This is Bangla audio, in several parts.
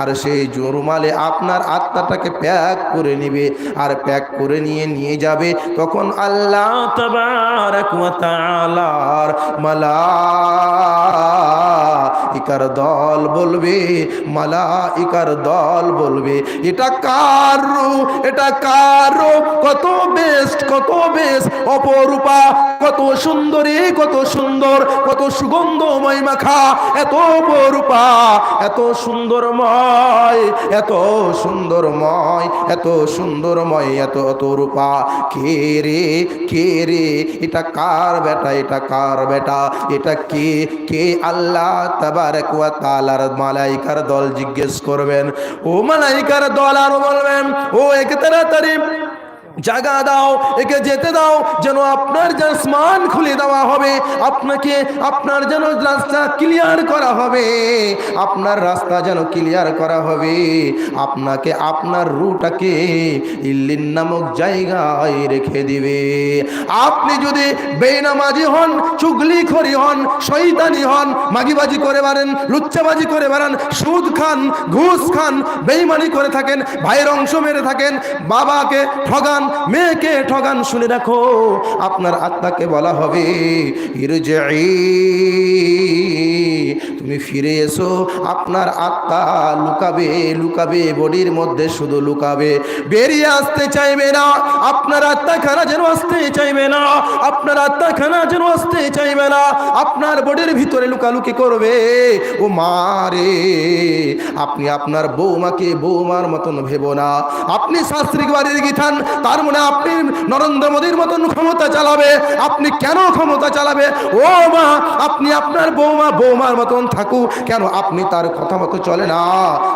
আর সেই রুমালে আপনার আত্মাটাকে প্যাক করে নেবে, আর প্যাক করে নিয়ে নিয়ে যাবে তখন আল্লাহ তালার মালা মালাইকার দল বলবে, মালাইকার দল বলবে, এটা কার এটা কার কত বেস্ট কত বেস্ট অপরূপা কত সুন্দরী, কত সুন্দর, কত সুগন্ধময় মাখা, এত অপরূপা, এত সুন্দরময় এত সুন্দরময় এত সুন্দরময়, এত অত রূপা কে রে কে রে, এটা কার বেটা, এটা কার বেটা, এটা কে কে আল্লাহ তাবারক ওয়া তাআলার মালাইকার দল জিজ্ঞেস করবেন, ও মালাইকার দল আরও বলবেন, ও একে তাড়াতাড়ি জায়গা দাও, একে যেতে দাও, যেন আপনার যে আসমান খুলে দেওয়া হবে। আপনাকে, আপনার যেন রাস্তা ক্লিয়ার করা হবে। আপনার রাস্তা যেন ক্লিয়ার করা হবে। আপনাকে, আপনার রুটাকে ইল্লিন নামক জায়গায় রেখে দিবে। আপনি যদি বেনামাজি হন চুগলি খড়ি হন শৈতানি হন, মাগিবাজি করে পারেন লুচ্চাবাজি করে বেড়ান, সুদ খান, ঘুষ খান, বেইমানি করে থাকেন, ভাইয়ের অংশ মেরে থাকেন, বাবাকে ঠগান মেয়েকে ঠগান শুনে রাখো আপনার আত্মাকে বলা হবে তুমি ফিরে এসো, আপনার আত্মা লুকাবে লুকাবে, বডির মধ্যে শুধু লুকাবে। বেরিয়ে আসতে চাইবে না, আপনার আত্মাখানা যেন আসতে চাইবে না, আপনার আত্মাখানা যেন আসতে চাইবে না, আপনার বডির ভিতরে লুকালুকি করবে, ও মারে আপনি আপনার বৌমাকে বৌমার মতন ভেবো না। আপনি শাস্ত্রিক বাড়ির গিথান তার মনে আপনি নরেন্দ্র মোদীর মতন ক্ষমতা চালাবে। আপনি কেন ক্ষমতা চালাবে? ও মা, আপনি আপনার বৌমা, বৌমার মতন থাকুক। কেন? আপনি তার কথা মতো চলে না,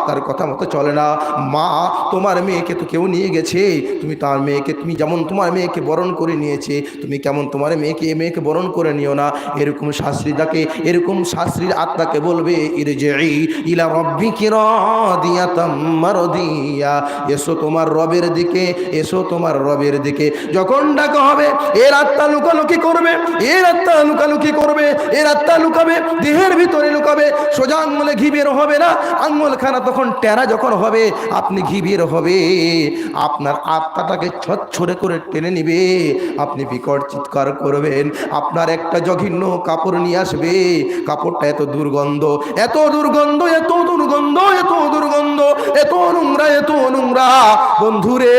তার কথা মতো চলে না। মা, তোমার মেয়েকে তো কেউ নিয়ে গেছে। তুমি তার মেয়েকে, তুমি যেমন তোমার মেয়েকে বরণ করে নিয়েছে, তুমি কেমন তোমার মেয়েকে, এ মেয়েকে বরণ করে নিও না। এরকম শাস্ত্রীদাকে এরকম শাস্ত্রীর আত্মাকে বলবে ইরে যে ইলা রব্বি মারদিয়া। এসো তোমার রবের দিকে, এসো তোমার রবের দিকে। যখন ডাকা হবে এর আত্মা লুকালুকি করবে এর আত্মা লুকালুকি করবে এর আত্মা লুকাবে, দেহের ভিতরে লুকাবে, সোজা আঙ্গুলে ঘি বের হবে না? আঙ্গুল খানা তখন টেরা যখন হবে, আপনি ঘি বের হবে। আপনার আত্মাটাকে ছচ্ছরে করে টেনে নিবে। আপনি বিকট চিৎকার করবেন। আপনার একটা জঘিন্য কাপড় নিয়ে আসবে। কাপড়টা এত দুর্গন্ধ এত দুর্গন্ধ এত দুর্গন্ধ এত দুর্গন্ধ, এত নোংরা এত নোংরা। বন্ধুরে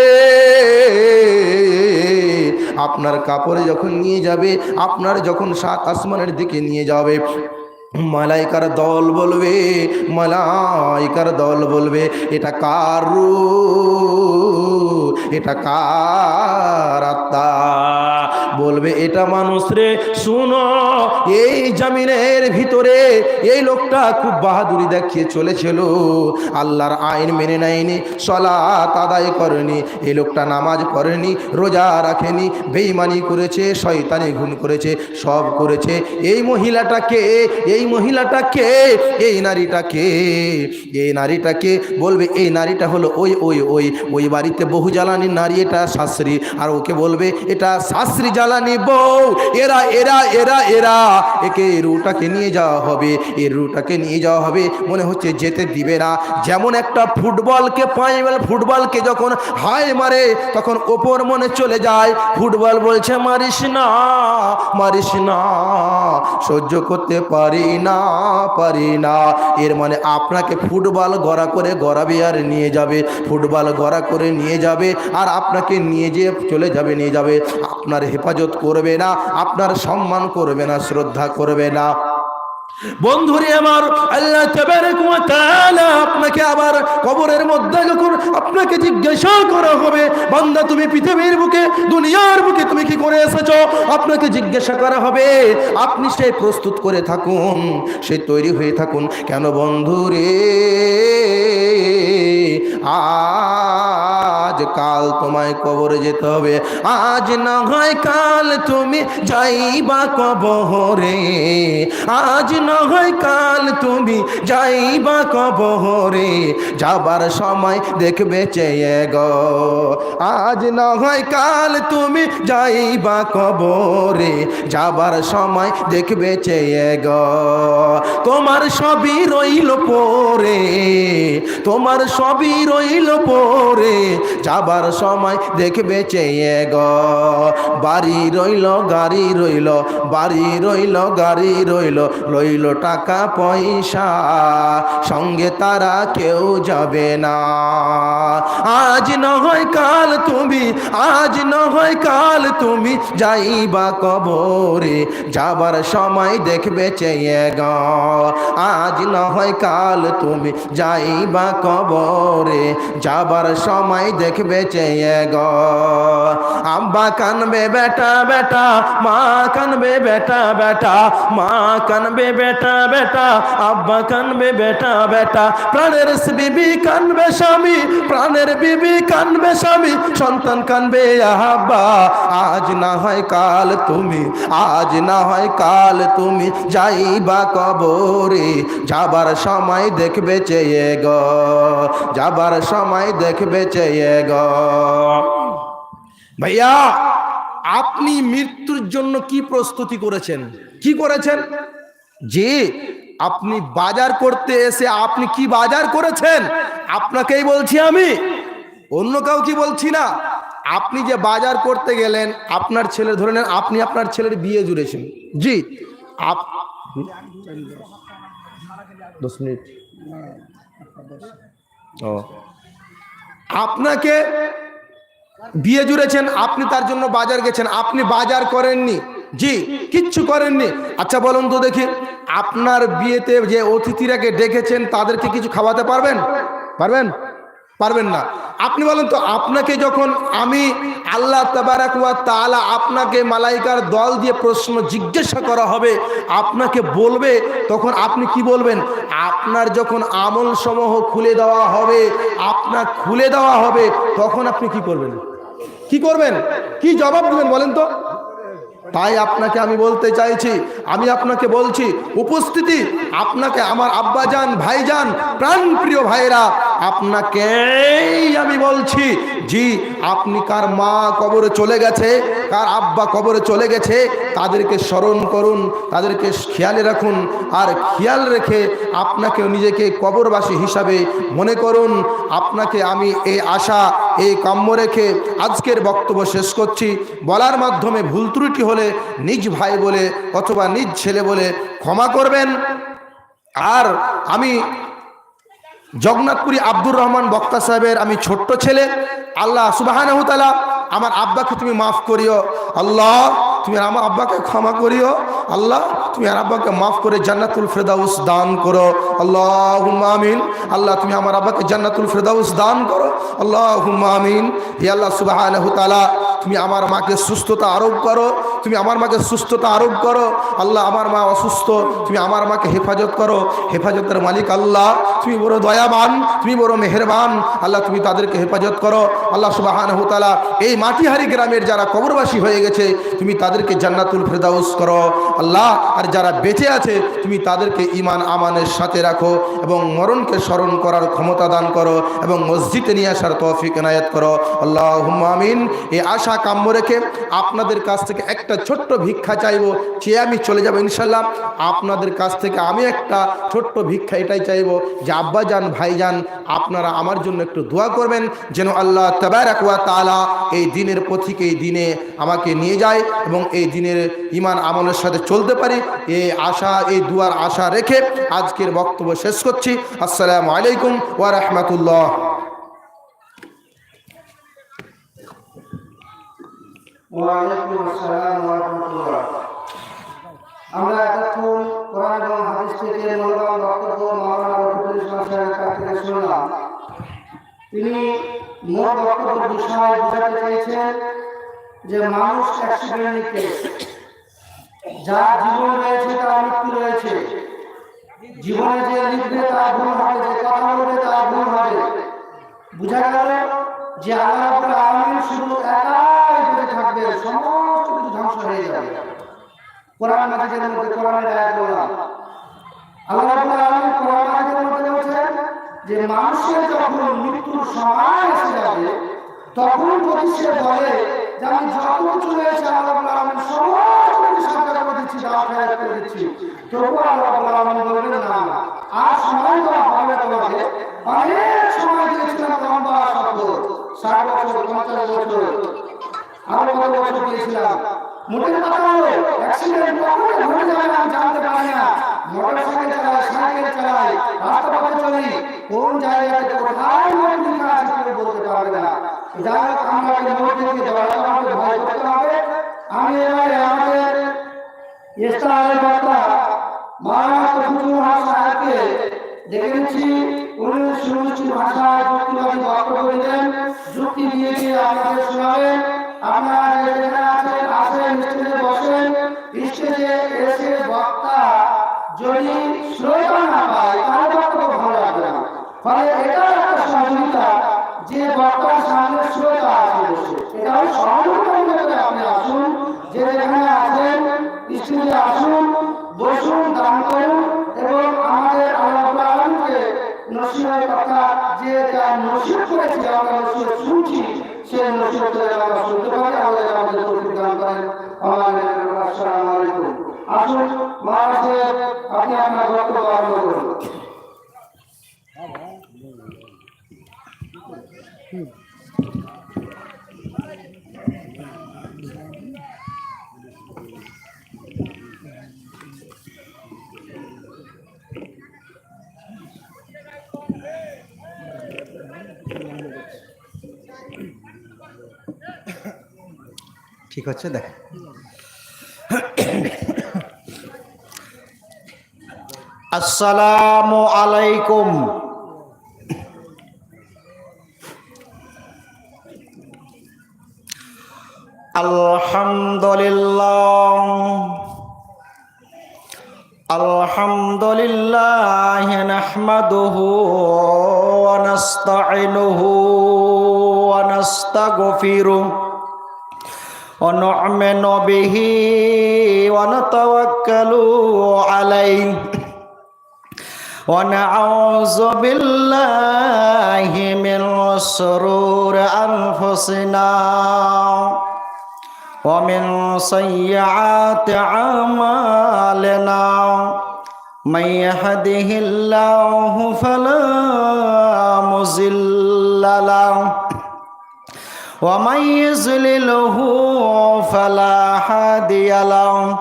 আপনার কাপড়ে যখন নিয়ে যাবে, আপনার যখন সাত আসমানের দিকে নিয়ে যাবে, মালাইকার দল বলবে, মালাইকার দল বলবে, এটা কার এটা কার আত্মা? বলবে, এটা মানুষ রে, শুনো, এই জামিনের ভিতরে এই লোকটা খুব বাহাদুরি দেখিয়ে চলেছিল। আল্লাহর আইন মেনে নেয়নি, সলাত আদায় করেনি, এই লোকটা নামাজ পড়েনি, রোজা রাখেনি বেইমানি করেছে, শয়তানি ঘুম করেছে, সব করেছে। এই মহিলাটাকে এই মহিলাটাকে, এই নারীটাকে এই নারীটাকে বলবে, এই নারীটা হলো ওই ওই ওই। ওই বাড়িতে বহু জ্বালানি নারী, এটা শাস্ত্রী। আর ওকে বলবে, এটা শাশ্রী শাস্ত্রী জ্বালানি বউ। এরা এরা এরা এরা। একে রুটাকে নিয়ে যাওয়া হবে, এই রুটাকে নিয়ে যাওয়া হবে। মনে হচ্ছে যেতে দিবে না। যেমন একটা ফুটবলকে পাইবেল ফুটবলকে যখন হায় মারে, তখন ওপর মনে চলে যায়, ফুটবল বলছে, মারিস না মারিস না, সহ্য করতে পারি না পারি না। এর মানে আপনাকে ফুটবল গড়া করে গড়াবে আর নিয়ে যাবে। ফুটবল গড়া করে নিয়ে যাবে আর আপনাকে নিয়ে যেয়ে চলে যাবে, নিয়ে যাবে। আপনার হেফাজত করবে না, আপনার সম্মান করবে না, শ্রদ্ধা করবে না। বন্ধুরে আমার, আল্লাহ আপনাকে আবার কবরের মধ্যে যখন আপনাকে জিজ্ঞাসা করা হবে, বান্দা তুমি পৃথিবীর বুকে, দুনিয়ার বুকে তুমি কি করে এসেছ? আপনাকে জিজ্ঞাসা করা হবে, আপনি সেই প্রস্তুত করে থাকুন, সে তৈরি হয়ে থাকুন। কেন বন্ধুরে? আজ কাল তোমায় কবরে যেতে হবে। আজ না হয় কাল তুমি যাইবা কবরে। আজ না হয় কাল তুমি যাইবা কবরে। যাবার সময় দেখবে চেয়ে গো। আজ না হয় কাল তুমি যাইবা কবরে। যাবার সময় দেখবে চেয়ে গো। তোমার সবই রইল পরে। তোমার সবই রইল পরে, যাবার সময় দেখবে চেয়ে গ। বাড়ি রইল, গাড়ি রইল, বাড়ি রইল, গাড়ি রইল রইল টাকা পয়সা, সঙ্গে তারা কেউ যাবে না। আজ নহয় কাল তুমি, আজ নহয় কাল তুমি যাইবা কবরে, যাবার সময় দেখবে চেয়ে গ। আজ নহয় কাল তুমি যাইবা কবরে। যাবার সময় দেখবে চেয়ে গ আব্বা কানবে বেটা বেটা মা কানবে বেটা বেটা মা কানবে বেটা বেটা আব্বা কানবে বেটা বেটা প্রাণের বিবি কানবে স্বামী প্রাণের বিবি কানবে স্বামী সন্তান কানবে আব্বা আজ না হয় কাল তুমি আজ না হয় কাল তুমি যাইবা কবরে যাবার সময় দেখবে চেয়ে গ যাবার সময় দেখবে চেয়ে গ। ভাইয়া, আপনি মৃত্যুর জন্য কি প্রস্তুতি করেছেন? কি করেছেন? যে আপনি বাজার করতে এসে আপনি কি বাজার করেছেন? আপনাকেই বলছি আমি। অন্য কাউ কি বলছি না। আপনি যে বাজার করতে গেলেন, আপনার ছেলে ধরে নেন, আপনি আপনার ছেলের বিয়ে জুড়েছেন। জি, আপ দশ মিনিট। ও। আপনাকে বিয়ে জুড়েছেন, আপনি তার জন্য বাজার গেছেন, আপনি বাজার করেননি। জি, কিচ্ছু করেননি। আচ্ছা বলুন তো দেখি, আপনার বিয়েতে যে অতিথিরাকে ডেকেছেন, তাদেরকে কিছু খাওয়াতে পারবেন? পারবেন? পারবেন না। আপনি বলেন তো, আপনাকে যখন আমি আল্লাহ তাআলা আপনাকে মালাইকার দল দিয়ে প্রশ্ন জিজ্ঞাসা করা হবে, আপনাকে বলবে, তখন আপনি কি বলবেন? আপনার যখন আমল সমূহ খুলে দেওয়া হবে, আপনার খুলে দেওয়া হবে, তখন আপনি কি করবেন? কি করবেন? কি জবাব দিবেন বলেন তো? তাই আপনাকে আমি বলতে চাইছি, আমি আপনাকে বলছি, উপস্থিতি, আপনাকে আমার আব্বাজান, ভাইজান প্রাণ প্রিয় ভাইরা আপনাকেই আমি বলছি, জি, আপনি কার মা কবরে চলে গেছে, কার আব্বা কবরে চলে গেছে, তাদেরকে স্মরণ করুন, তাদেরকে খেয়ালে রাখুন, আর খেয়াল রেখে আপনাকে নিজেকে কবরবাসী হিসাবে মনে করুন, আপনাকে আমি এই আশা এই কাম্য রেখে আজকের বক্তব্য শেষ করছি। বলার মাধ্যমে ভুল ত্রুটি হলে নিজ ভাই বলে অথবা নিজ ছেলে বলে ক্ষমা করবেন। আর আমি জগন্নাথপুরী আব্দুর রহমান বক্তা সাহেবের আমি ছোট্ট ছেলে। আল্লাহ সুবাহান আমার আব্বাকে তুমি মাফ করিও। আল্লাহ তুমি আর আমার আব্বাকে ক্ষমা করিও। আল্লাহ, তুমি আর আব্বাকে মাফ করে জান্নাতুল ফেরদাউস দান করো। আল্লাহ আমিন। আল্লাহ, তুমি আমার আব্বাকে জান্নাতুল ফেরদাউস দান করো। আল্লাহ আমিন। হে আল্লাহ সুবাহ তুমি আমার মাকে সুস্থতা আরোপ করো। তুমি আমার মাকে সুস্থতা আরোপ করো। আল্লাহ আমার মা অসুস্থ, তুমি আমার মাকে হেফাজত করো। হেফাজতের মালিক আল্লাহ। তুমি বড় দয়াবান, তুমি বড় মেহরবান। আল্লাহ তুমি তাদেরকে হেফাজত করো। আল্লাহ সুবাহান হতালা এই মাটিহারি গ্রামের যারা কবরবাসী হয়ে গেছে, তুমি তাদেরকে জান্নাতুল ফেরদাউস করো। আল্লাহ, আর যারা বেঁচে আছে, তুমি তাদেরকে ইমান আমানের সাথে রাখো এবং মরণকে স্মরণ করার ক্ষমতা দান করো এবং মসজিদে নিয়ে আসার তৌফিক এনায়ত করো। আল্লাহ আমিন। এই আশা কাম্য রেখে আপনাদের কাছ থেকে একটা ছোট্ট ভিক্ষা চাইব, চেয়ে আমি চলে যাব ইনশাল্লাহ। আপনাদের কাছ থেকে আমি একটা ছোট্ট ভিক্ষা এটাই চাইব যে, আব্বা যান, ভাই যান, আপনারা আমার জন্য একটু দোয়া করবেন যেন আল্লাহ তবারকুয়া তালা এই দিনের পথিক এই দিনে আমাকে নিয়ে যায় এবং এই দিনের ইমান আমলের সাথে চলতে পারি। এই আশা, এই দুয়ার আশা রেখে আজকের বক্তব্য শেষ করছি। আসসালামু আলাইকুম ওয়া রাহমাতুল্লাহ। ওয়ালাইকুম আসসালাম ওয়া রাহমাতুল্লাহ। আমরা তিনি মোট বক্তব্য চেয়েছেন যে মানুষ অ্যাক্সিডেন্ট কেস। যার জীবন রয়েছে, তার মৃত্যু রয়েছে। জীবনে যে লিখবে, তার ভুল হবে, যে কথা বলবে, তার ভুল হবে। বুঝা গেল যে আল্লাহ আলামিন শুধু একাই বেঁচে থাকবে সমস্ত কিছু ধ্বংস হয়ে যাবে। কোরআন কোরআনের বললাম। আল্লাহ আলামিন কোরআন যে মানুষের যখন মৃত্যুর সময় এসে যাবে, তখন যদি সে বলে যে আমি যত কিছু রয়েছে, আল্লাহ আলামিন সমস্ত করে দাওয়া করে দেওয়া কোন জায়গাতে কোথায় লেখা আছে কেউ বলতে পারবে যাই হোক আমরা এই থেকে জড়াতে ভয় করতে হবে। আমি এবারে আমাদের ইস্তাহারের বক্তা মাওলানা তফিকুল হক সাহেবকে ডেকে নিচ্ছি উনি সুনিশ্চিত ভাষায় নসিব আমরা নসিব শুনছি সেই নসিবকে আমরা শুনতে পারি আমাদের আমাদের তৌফিক দান করেন আমাদের আসসালামু আলাইকুম আসুন মহারাষ্ট্রের আপনি আপনার বক্তব্য আরম্ভ করুন। ঠিক হচ্ছে দেখ আসসালামু আলাইকুম আলহামদুলিল্লাহ الحمد لله نحمده ونستعينه ونستغفره ونؤمن به ونتوكل عليه ونعوذ بالله من شرور أنفسنا ومن سيئات أعمالنا من يهده الله فلا مضل له ومن يضلله فلا هادي له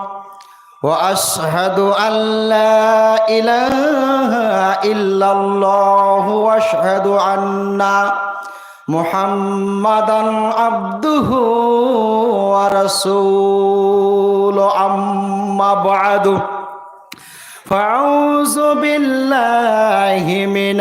واشهد ان لا اله الا الله واشهد ان محمدا عبده ورسوله اما بعد فأعوذ بالله من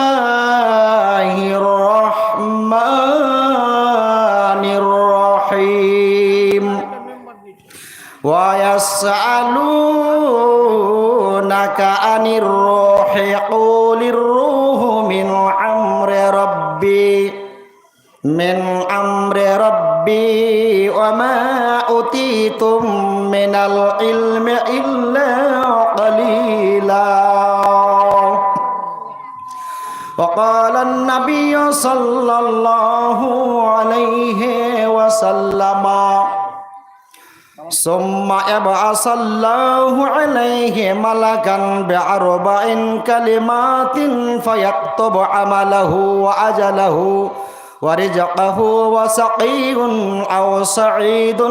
وقال النبي صلى الله عليه وسلم ثم يبعث الله عليه ملكا بأربع كلمات فيكتب عمله وأجله ورزقه وسقي أو سعيد